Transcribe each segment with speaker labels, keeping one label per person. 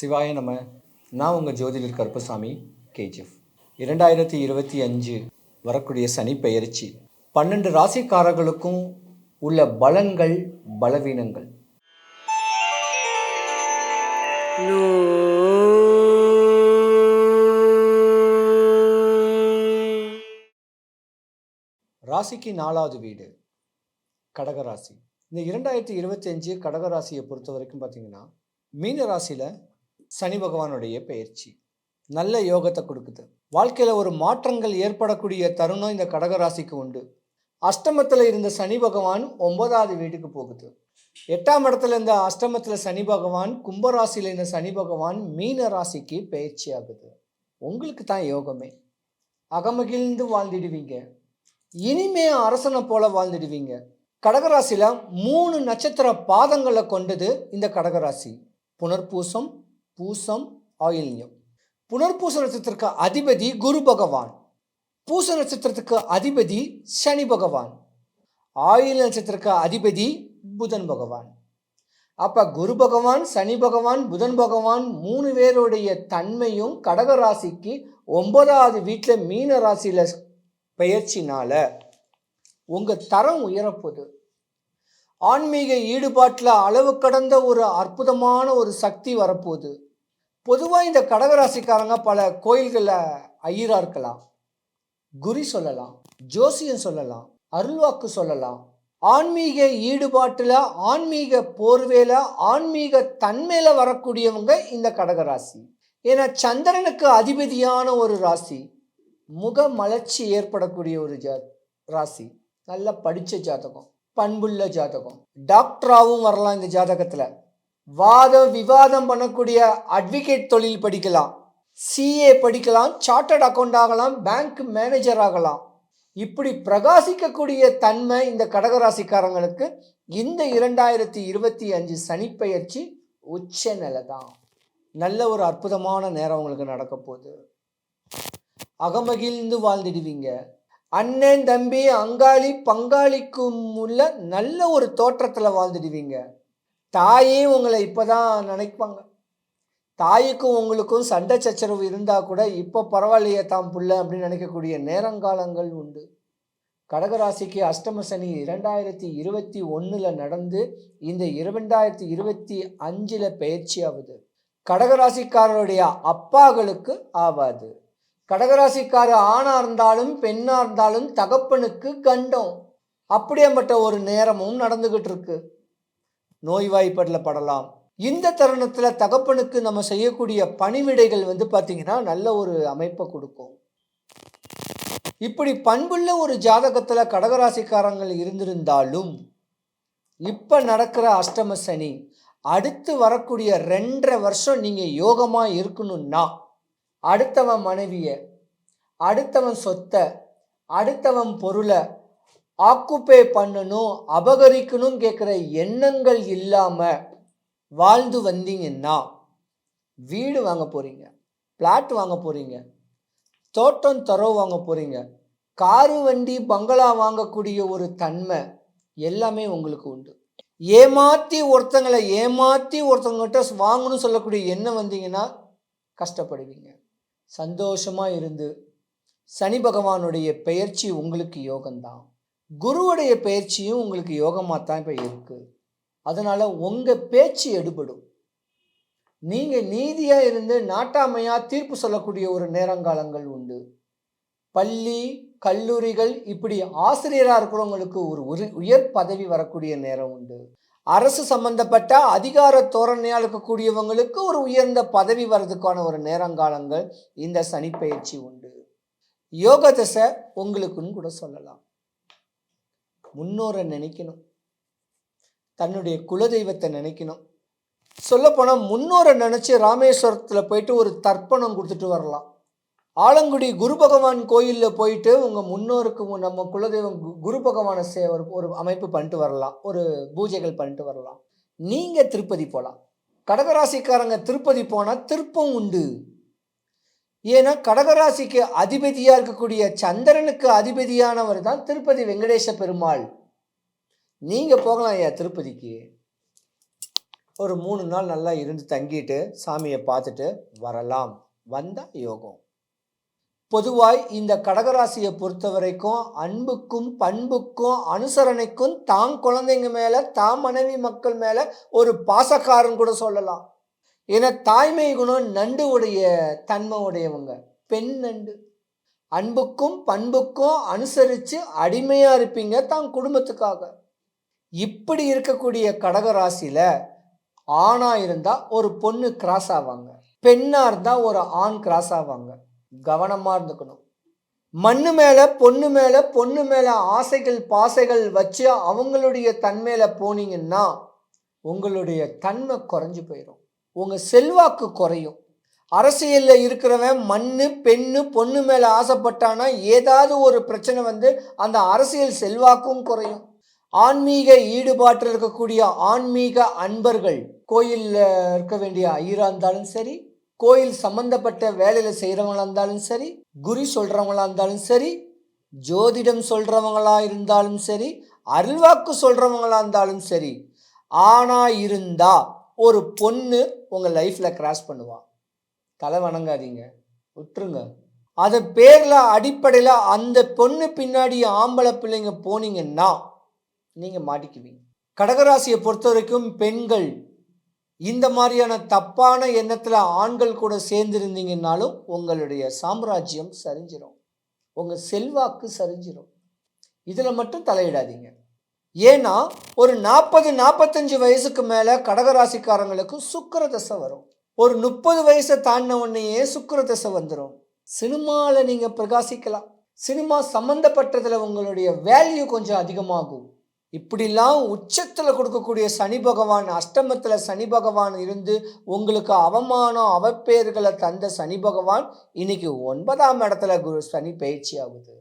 Speaker 1: சிவாய நம்ம நான் உங்கள் ஜோதிடர் கருப்பசாமி கேஜிஎஃப். இரண்டாயிரத்தி இருபத்தி அஞ்சு வரக்கூடிய சனி பெயர்ச்சி. பன்னெண்டு ராசிக்காரர்களுக்கும் உள்ள பலங்கள் பலவீனங்கள். ராசிக்கு நாலாவது வீடு கடகராசி. இந்த இரண்டாயிரத்தி இருபத்தி அஞ்சு கடகராசியை பொறுத்த வரைக்கும் பார்த்தீங்கன்னா மீன ராசியில் சனி பகவானுடைய பயிற்சி நல்ல யோகத்தை கொடுக்குது. வாழ்க்கையில் ஒரு மாற்றங்கள் ஏற்படக்கூடிய தருணம் இந்த கடகராசிக்கு உண்டு. அஷ்டமத்தில் இருந்த சனி பகவான் ஒன்பதாவது வீட்டுக்கு போகுது. எட்டாம் இடத்துல இருந்த அஷ்டமத்தில் சனி பகவான் கும்பராசியில் இருந்த சனி பகவான் மீன ராசிக்கு பயிற்சி ஆகுது. உங்களுக்கு தான் யோகமே. அகமகிழ்ந்து வாழ்ந்திடுவீங்க. இனிமே அரசனை போல வாழ்ந்துடுவீங்க. கடகராசியில் மூணு நட்சத்திர பாதங்களை கொண்டது இந்த கடகராசி. புனர்பூசம் பூசம் ஆயில்யம். புனர்பூச நட்சத்திரத்துக்கு அதிபதி குரு பகவான். பூச நட்சத்திரத்துக்கு அதிபதி சனி பகவான். ஆயுள் நட்சத்திரத்துக்கு அதிபதி புதன் பகவான். அப்போ குரு பகவான் சனி பகவான் புதன் பகவான் மூணு பேருடைய தன்மையும் கடகராசிக்கு ஒன்பதாவது வீட்டில் மீன ராசியில் பயிற்சினால் உங்கள் தரம் உயரப்போகுது. ஆன்மீக ஈடுபாட்டில் அளவு கடந்த ஒரு அற்புதமான ஒரு சக்தி வரப்போகுது. பொதுவாக இந்த கடகராசிக்காரங்க பல கோயில்களில் ஐயராக இருக்கலாம். குறி சொல்லலாம் ஜோசியம் சொல்லலாம் அருள்வாக்கு சொல்லலாம். ஆன்மீக ஈடுபாட்டில் ஆன்மீக போர்வேல ஆன்மீக தன்மையில் வரக்கூடியவங்க இந்த கடகராசி. ஏன்னா சந்திரனுக்கு அதிபதியான ஒரு ராசி. முகமலர்ச்சி ஏற்படக்கூடிய ஒரு ஜா ராசி. நல்லா படித்த ஜாதகம் பண்புள்ள ஜாதகம். டாக்டராகவும் வரலாம் இந்த ஜாதகத்தில். வாதம் விவாதம் பண்ணக்கூடிய அட்வொகேட் தொழில் படிக்கலாம். சிஏ படிக்கலாம் சார்ட்டர்ட் அக்கௌண்ட் ஆகலாம் பேங்க் மேனேஜர் ஆகலாம். இப்படி பிரகாசிக்கக்கூடிய தன்மை இந்த கடகராசிக்காரங்களுக்கு இந்த இரண்டாயிரத்தி இருபத்தி அஞ்சு சனிப்பெயர்ச்சி உச்ச நிலை தான் நல்ல ஒரு அற்புதமான நேரம் உங்களுக்கு நடக்க போகுது அகமகிழ்ந்து வாழ்ந்துடுவீங்க. அண்ணன் தம்பி அங்காளி பங்காளிக்கும் உள்ள நல்ல ஒரு தோற்றத்தில் வாழ்ந்துடுவீங்க. தாயே உங்களை இப்போ தான் நினைப்பாங்க. தாய்க்கும் உங்களுக்கும் சண்டை சச்சரவு இருந்தால் கூட இப்போ பரவாயில்லையே தாம் புள்ள அப்படின்னு நினைக்கக்கூடிய நேரங்காலங்கள் உண்டு. கடகராசிக்கு அஷ்டம சனி இரண்டாயிரத்தி இருபத்தி ஒன்றில் நடந்து இந்த இரண்டாயிரத்தி இருபத்தி அஞ்சில் பயிற்சி ஆகுது கடகராசிக்காரருடைய அப்பாக்களுக்கு ஆவாது. கடகராசிக்கார ஆணாக இருந்தாலும் பெண்ணாக இருந்தாலும் தகப்பனுக்கு கண்டம். அப்படியேப்பட்ட ஒரு நேரமும் நடந்துகிட்டு இருக்கு நோய்வாய்ப்படல படலாம். இந்த தருணத்தில் தகப்பனுக்கு நம்ம செய்யக்கூடிய பணிவிடைகள் வந்து பார்த்திங்கன்னா நல்ல ஒரு அமைப்பை கொடுக்கும். இப்படி பண்புள்ள ஒரு ஜாதகத்தில் கடகராசிக்காரங்கள் இருந்திருந்தாலும் இப்போ நடக்கிற அஷ்டம சனி அடுத்து வரக்கூடிய ரெண்டரை வருஷம் நீங்கள் யோகமாக இருக்கணும்னா அடுத்தவன் மனைவியை அடுத்தவன் சொத்தை அடுத்தவன் பொருளை ஆக்குப்பே பண்ணணும் அபகரிக்கணும் கேட்குற எண்ணங்கள் இல்லாமல் வாழ்ந்து வந்தீங்கன்னா வீடு வாங்க போகிறீங்க பிளாட் வாங்க போகிறீங்க தோட்டம் தரவு வாங்க போகிறீங்க காரு வண்டி பங்களா வாங்கக்கூடிய ஒரு தன்மை எல்லாமே உங்களுக்கு உண்டு. ஏமாற்றி ஒருத்தங்களை ஏமாற்றி ஒருத்தவங்ககிட்ட வாங்கணும்னு சொல்லக்கூடிய எண்ணம் வந்தீங்கன்னா கஷ்டப்படுவீங்க. சந்தோஷமாக இருந்து சனி பகவானுடைய பெயர்ச்சி உங்களுக்கு யோகம்தான். குருவுடைய பயிற்சியும் உங்களுக்கு யோகமாக தான் இப்போ இருக்குது அதனால் உங்கள் பேச்சு எடுபடும். நீங்கள் நீதியாக இருந்து நாட்டாமையாக தீர்ப்பு சொல்லக்கூடிய ஒரு நேரங்காலங்கள் உண்டு. பள்ளி கல்லூரிகள் இப்படி ஆசிரியராக இருக்கிறவங்களுக்கு ஒரு உரு உயர் பதவி வரக்கூடிய நேரம் உண்டு. அரசு சம்பந்தப்பட்ட அதிகார தோரணையாக இருக்கக்கூடியவங்களுக்கு ஒரு உயர்ந்த பதவி வர்றதுக்கான ஒரு நேரங்காலங்கள் இந்த சனிப்பயிற்சி உண்டு. யோக தசை உங்களுக்குன்னு கூட சொல்லலாம். முன்னோரை நினைக்கணும். தன்னுடைய குலதெய்வத்தை நினைக்கணும். சொல்லப்போனால் முன்னோரை நினச்சி ராமேஸ்வரத்தில் போயிட்டு ஒரு தர்ப்பணம் கொடுத்துட்டு வரலாம். ஆலங்குடி குரு பகவான் கோயிலில் போயிட்டு உங்கள் முன்னோருக்கு நம்ம குலதெய்வம் கு- குரு பகவானை சே ஒரு ஒரு அமைப்பு பண்ணிட்டு வரலாம். ஒரு பூஜைகள் பண்ணிட்டு வரலாம். நீங்கள் திருப்பதி போகலாம் கடகராசிக்காரங்க திருப்பதி போனால் திருப்பம் உண்டு. ஏன்னா கடகராசிக்கு அதிபதியாக இருக்கக்கூடிய சந்திரனுக்கு அதிபதியானவர் தான் திருப்பதி வெங்கடேச பெருமாள். நீங்கள் போகலாம் ஐயா திருப்பதிக்கு. ஒரு மூணு நாள் நல்லா இருந்து தங்கிட்டு சாமியை பார்த்துட்டு வரலாம். வந்தால் யோகம். பொதுவாய் இந்த கடகராசியை பொறுத்த வரைக்கும் அன்புக்கும் பண்புக்கும் அனுசரணைக்கும் தாம் குழந்தைங்க மேலே தாம் மனைவி மக்கள் மேலே ஒரு பாசக்காரன் கூட சொல்லலாம். ஏன்னா தாய்மை குணம் நண்டு உடைய தன்மை உடையவங்க. பெண் நண்டு. அன்புக்கும் பண்புக்கும் அனுசரித்து அடிமையாக இருப்பீங்க தான் குடும்பத்துக்காக. இப்படி இருக்கக்கூடிய கடகராசியில் ஆணாக இருந்தால் ஒரு பொண்ணு கிராஸ் ஆவாங்க. பெண்ணாக இருந்தால் ஒரு ஆண் கிராஸ் ஆவாங்க. கவனமாக இருந்துக்கணும். மண்ணு மேலே பொண்ணு மேலே பொண்ணு மேலே ஆசைகள் பாசைகள் வச்சு அவங்களுடைய தன்மையில் போனீங்கன்னா உங்களுடைய தன்மை குறைஞ்சி போயிடும் உங்கள் செல்வாக்கு குறையும். அரசியலில் இருக்கிறவன் மண்ணு பெண்ணு பொண்ணு மேலே ஆசைப்பட்டானா ஏதாவது ஒரு பிரச்சனை வந்து அந்த அரசியல் செல்வாக்கும் குறையும். ஆன்மீக ஈடுபாட்டில் இருக்கக்கூடிய ஆன்மீக அன்பர்கள் கோயிலில் இருக்க வேண்டிய ஐயராக இருந்தாலும் சரி கோயில் சம்பந்தப்பட்ட வேலையில் செய்கிறவங்களா இருந்தாலும் சரி குரு சொல்கிறவங்களா இருந்தாலும் சரி ஜோதிடம் சொல்கிறவங்களா இருந்தாலும் சரி அருள்வாக்கு சொல்கிறவங்களா இருந்தாலும் சரி ஆனா இருந்தா ஒரு பொண்ணு உங்கள் லைஃப்பில் கிராஸ் பண்ணுவான் தலை வணங்காதீங்க விட்டுருங்க. அதன் பேரில் அடிப்படையில் அந்த பொண்ணு பின்னாடி ஆம்பளை பிள்ளைங்க போனீங்கன்னா நீங்கள் மாட்டிக்குவீங்க. கடகராசியை பொறுத்த வரைக்கும் பெண்கள் இந்த மாதிரியான தப்பான எண்ணத்தில் ஆண்கள் கூட சேர்ந்திருந்தீங்கன்னாலும் உங்களுடைய சாம்ராஜ்யம் சரிஞ்சிடும் உங்கள் செல்வாக்கு சரிஞ்சிடும் இதில் மட்டும் தலையிடாதீங்க. ஏன்னா ஒரு நாற்பது நாற்பத்தஞ்சு வயசுக்கு மேலே கடகராசிக்காரங்களுக்கு சுக்கர தசை வரும். ஒரு முப்பது வயசை தாண்டின உடனேயே சுக்கர தசை வந்துடும் சினிமாவில் நீங்கள் பிரகாசிக்கலாம். சினிமா சம்மந்தப்பட்டதில் உங்களுடைய வேல்யூ கொஞ்சம் அதிகமாகும். இப்படிலாம் உச்சத்தில் கொடுக்கக்கூடிய சனி பகவான் அஷ்டமத்தில் சனி பகவான் இருந்து உங்களுக்கு அவமானம் அவப்பேர்களை தந்த சனி பகவான் இன்னைக்கு ஒன்பதாம் இடத்துல குரு சனி பயிற்சி ஆகுது.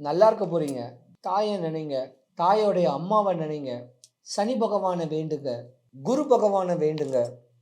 Speaker 1: நல்லா இருக்க போறீங்க. தாயை நினைங்க. தாயோடைய அம்மாவை நினைங்க. சனி பகவானை வேண்டுங்க. குரு பகவானை வேண்டுங்க.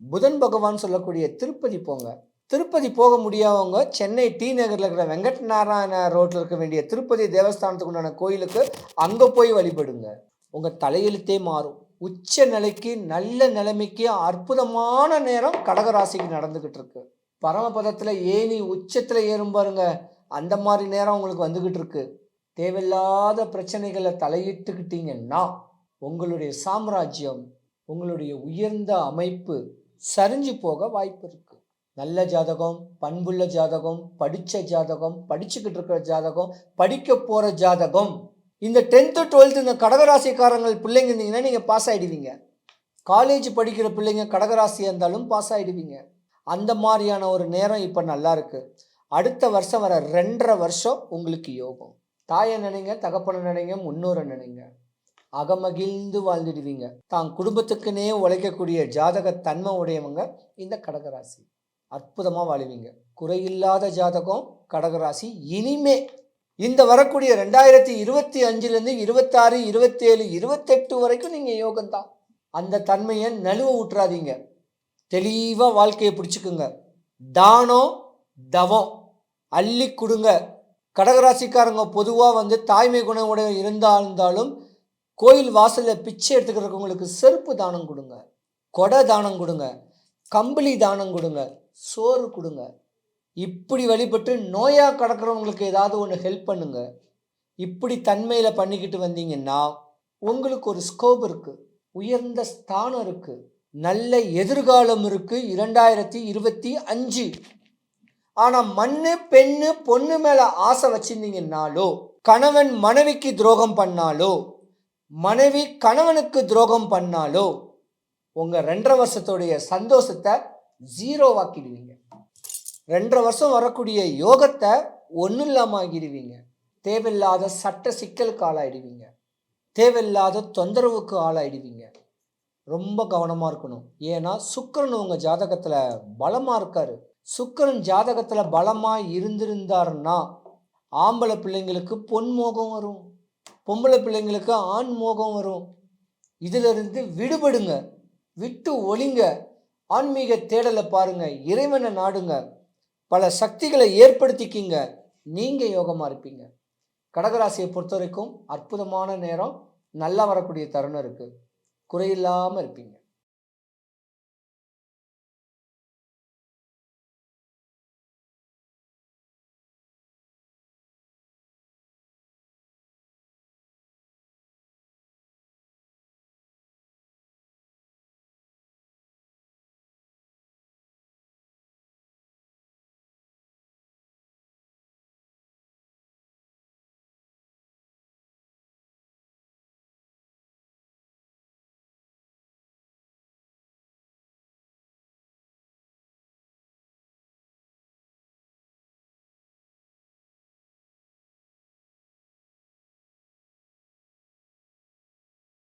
Speaker 1: புதன் பகவான் சொல்லக்கூடிய திருப்பதி போங்க. திருப்பதி போக முடியாதவங்க சென்னை டி நகரில் இருக்கிற வெங்கட் நாராயண ரோட்டில் இருக்க வேண்டிய திருப்பதி தேவஸ்தானத்துக்கு உண்டான கோயிலுக்கு அங்கே போய் வழிபடுங்க. உங்கள் தலையெழுத்தே மாறும். உச்ச நிலைக்கு நல்ல நிலைமைக்கு அற்புதமான நேரம் கடகராசிக்கு நடந்துக்கிட்டு இருக்கு. பரமபதத்தில் ஏணி உச்சத்தில் ஏறும் பாருங்க. அந்த மாதிரி நேரம் உங்களுக்கு வந்துக்கிட்டு இருக்கு. தேவையில்லாத பிரச்சனைகளை தலையிட்டுக்கிட்டீங்கன்னா உங்களுடைய சாம்ராஜ்யம் உங்களுடைய உயர்ந்த அமைப்பு சரிஞ்சு போக வாய்ப்பு இருக்கு. நல்ல ஜாதகம் பண்புள்ள ஜாதகம் படித்த ஜாதகம் படிச்சுக்கிட்டு இருக்கிற ஜாதகம் படிக்க போகிற ஜாதகம் இந்த டென்த்து டுவெல்த்து இந்த கடகராசிக்காரங்கள் பிள்ளைங்க இருந்தீங்கன்னா நீங்கள் பாஸ் ஆகிடுவீங்க காலேஜ் படிக்கிற பிள்ளைங்க கடகராசியாக இருந்தாலும் பாஸ் ஆகிடுவீங்க அந்த மாதிரியான ஒரு நேரம் இப்போ நல்லா இருக்குது அடுத்த வருஷம் வர ரெண்டரை வருஷம் உங்களுக்கு யோகம். தாயை நினைங்க தகப்பனை நினைங்க முன்னோரை நினைங்க. அகமகிழ்ந்து வாழ்ந்துடுவீங்க. தான் குடும்பத்துக்குன்னே உழைக்கக்கூடிய ஜாதக தன்மை உடையவங்க இந்த கடகராசி. அற்புதமாக வாழுவீங்க. குறையில்லாத ஜாதகம் கடகராசி. இனிமே இந்த வரக்கூடிய ரெண்டாயிரத்தி இருபத்தி அஞ்சுலேருந்து இருபத்தாறு இருபத்தேழு இருபத்தெட்டு வரைக்கும் நீங்கள் யோகம்தான். அந்த தன்மையை நழுவ விட்டுறாதீங்க தெளிவாக வாழ்க்கையை பிடிச்சிக்குங்க. தானம் தவம். அள்ளி கொடுங்க. கடகராசிக்காரங்க பொதுவாக வந்து தாய்மை குணமுடைய இருந்தாலும் கோயில் வாசலில் பிச்சை எடுத்துக்கிறவங்களுக்கு செருப்பு தானம் கொடுங்க. கொடை தானம் கொடுங்க. கம்பளி தானம் கொடுங்க. சோறு கொடுங்க. இப்படி வழிபட்டு நோயாக கிடக்கிறவங்களுக்கு ஏதாவது ஒன்று ஹெல்ப் பண்ணுங்க. இப்படி தன்மையில் பண்ணிக்கிட்டு வந்தீங்கன்னா உங்களுக்கு ஒரு ஸ்கோப் இருக்குது உயர்ந்த ஸ்தானம் இருக்குது நல்ல எதிர்காலம் இருக்குது இரண்டாயிரத்தி இருபத்தி அஞ்சு. ஆனால் மண்ணு பெண்ணு பொண்ணு மேலே ஆசை வச்சுருந்தீங்கன்னாலோ கணவன் மனைவிக்கு துரோகம் பண்ணாலோ மனைவி கணவனுக்கு துரோகம் பண்ணாலோ உங்கள் ரெண்டரை வருஷத்துடைய சந்தோஷத்தை ஜீரோவாக்கிடுவீங்க ரெண்டரை வருஷம் வரக்கூடிய யோகத்தை ஒன்றும் இல்லாமல் ஆகிடுவீங்க. தேவையில்லாத சட்ட சிக்கலுக்கு ஆளாயிடுவீங்க. தேவையில்லாத தொந்தரவுக்கு ஆளாயிடுவீங்க. ரொம்ப கவனமாக இருக்கணும். ஏன்னா சுக்கிரன் உங்கள் ஜாதகத்தில் பலமாக இருக்காரு. சுக்கிரன் ஜாதகத்தில் பலமாக இருந்திருந்தாருன்னா ஆம்பளை பிள்ளைங்களுக்கு பொன் மோகம் வரும். பொம்பளை பிள்ளைங்களுக்கு ஆண் மோகம் வரும். இதிலிருந்து விடுபடுங்க. விட்டு ஒளிங்க. ஆன்மீக தேடலை பாருங்க. இறைவனை நாடுங்க. பல சக்திகளை ஏற்படுத்திக்கிங்க. நீங்கள் யோகமாக இருப்பீங்க. கடகராசியை பொறுத்த வரைக்கும் அற்புதமான நேரம் நல்லா வரக்கூடிய தருணம் இருக்குது குறையில்லாமல் இருப்பீங்க.